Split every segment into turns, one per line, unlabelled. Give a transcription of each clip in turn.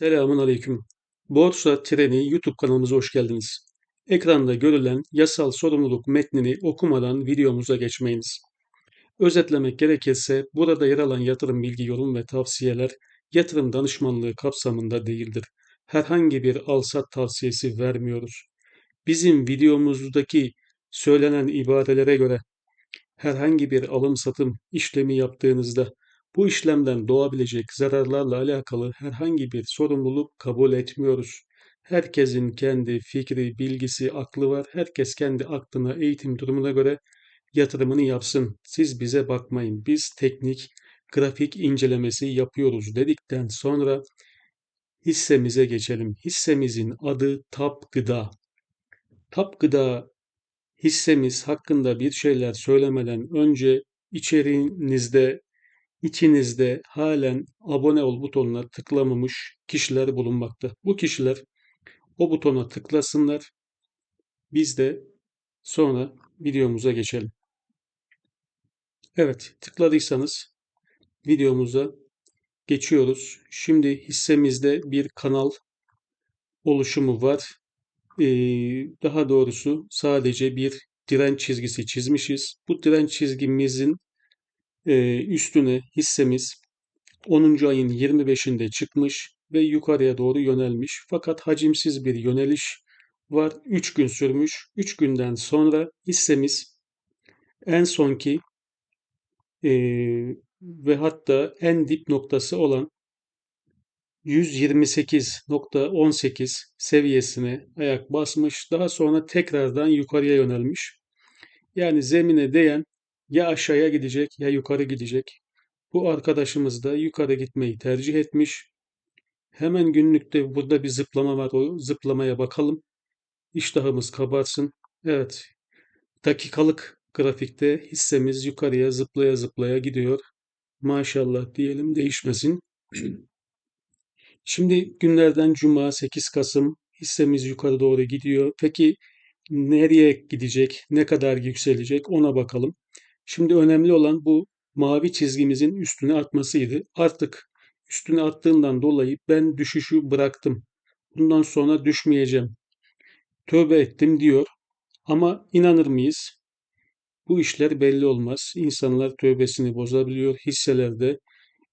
Selamun aleyküm. Borsa Treni YouTube kanalımıza hoş geldiniz. Ekranda görülen yasal sorumluluk metnini okumadan videomuza geçmeyiniz. Özetlemek gerekirse burada yer alan yatırım bilgi, yorum ve tavsiyeler yatırım danışmanlığı kapsamında değildir. Herhangi bir alsat tavsiyesi vermiyoruz. Bizim videomuzdaki söylenen ibarelere göre herhangi bir alım satım işlemi yaptığınızda bu işlemden doğabilecek zararlarla alakalı herhangi bir sorumluluk kabul etmiyoruz. Herkesin kendi fikri, bilgisi, aklı var. Herkes kendi aklına, eğitim durumuna göre yatırımını yapsın. Siz bize bakmayın. Biz teknik, grafik incelemesi yapıyoruz dedikten sonra hissemize geçelim. Hissemizin adı Tap Gıda. Tap Gıda hissemiz hakkında bir şeyler söylemeden önce içeriğinizde İçinizde halen abone ol butonuna tıklamamış kişiler bulunmakta. Bu kişiler o butona tıklasınlar. Biz de sonra videomuza geçelim. Evet, tıkladıysanız videomuza geçiyoruz. Şimdi hissemizde bir kanal oluşumu var. Ee, daha doğrusu sadece bir direnç çizgisi çizmişiz. Bu direnç çizgimizin e, üstüne hissemiz 10. ayın 25'inde çıkmış ve yukarıya doğru yönelmiş. Fakat hacimsiz bir yöneliş var. 3 gün sürmüş. 3 günden sonra hissemiz en sonki e, ve hatta en dip noktası olan 128.18 seviyesine ayak basmış. Daha sonra tekrardan yukarıya yönelmiş. Yani zemine değen ya aşağıya gidecek ya yukarı gidecek. Bu arkadaşımız da yukarı gitmeyi tercih etmiş. Hemen günlükte burada bir zıplama var. O zıplamaya bakalım. İştahımız kabarsın. Evet. Dakikalık grafikte hissemiz yukarıya zıplaya zıplaya gidiyor. Maşallah diyelim değişmesin. Şimdi günlerden cuma 8 Kasım hissemiz yukarı doğru gidiyor. Peki nereye gidecek, ne kadar yükselecek ona bakalım. Şimdi önemli olan bu mavi çizgimizin üstüne atmasıydı. Artık üstüne attığından dolayı ben düşüşü bıraktım. Bundan sonra düşmeyeceğim. Tövbe ettim diyor. Ama inanır mıyız? Bu işler belli olmaz. İnsanlar tövbesini bozabiliyor. Hisselerde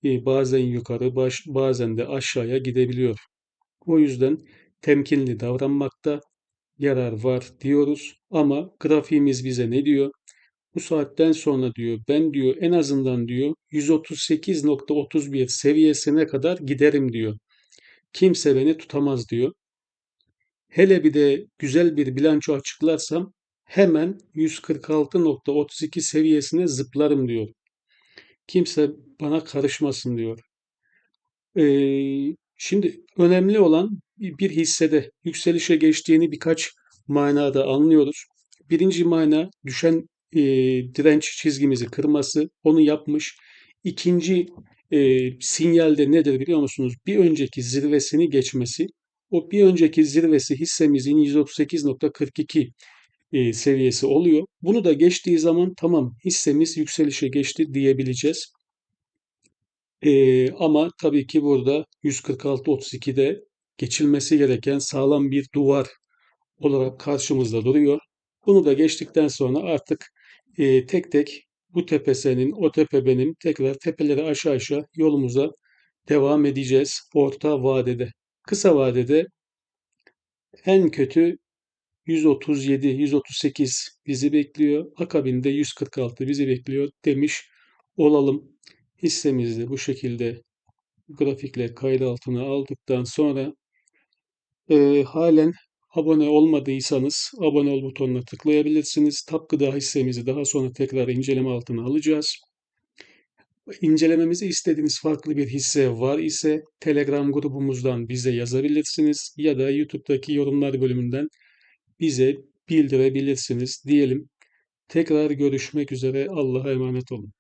e, bazen yukarı bazen de aşağıya gidebiliyor. O yüzden temkinli davranmakta yarar var diyoruz. Ama grafiğimiz bize ne diyor? Bu saatten sonra diyor ben diyor en azından diyor 138.31 seviyesine kadar giderim diyor. Kimse beni tutamaz diyor. Hele bir de güzel bir bilanço açıklarsam hemen 146.32 seviyesine zıplarım diyor. Kimse bana karışmasın diyor. Ee, şimdi önemli olan bir hissede yükselişe geçtiğini birkaç manada anlıyoruz. Birinci mana düşen e, direnç çizgimizi kırması onu yapmış. İkinci e, sinyalde nedir biliyor musunuz? Bir önceki zirvesini geçmesi. O bir önceki zirvesi hissemizin 138.42 e, seviyesi oluyor. Bunu da geçtiği zaman tamam hissemiz yükselişe geçti diyebileceğiz. E, ama tabii ki burada 146.32'de geçilmesi gereken sağlam bir duvar olarak karşımızda duruyor. Bunu da geçtikten sonra artık e, tek tek bu tepe senin, o tepe benim tekrar tepeleri aşağı aşağı yolumuza devam edeceğiz orta vadede. Kısa vadede en kötü 137, 138 bizi bekliyor. Akabinde 146 bizi bekliyor demiş olalım. Hissemizi bu şekilde grafikle kaydı altına aldıktan sonra e, halen Abone olmadıysanız abone ol butonuna tıklayabilirsiniz. Tap gıda hissemizi daha sonra tekrar inceleme altına alacağız. İncelememizi istediğiniz farklı bir hisse var ise Telegram grubumuzdan bize yazabilirsiniz ya da YouTube'daki yorumlar bölümünden bize bildirebilirsiniz diyelim. Tekrar görüşmek üzere. Allah'a emanet olun.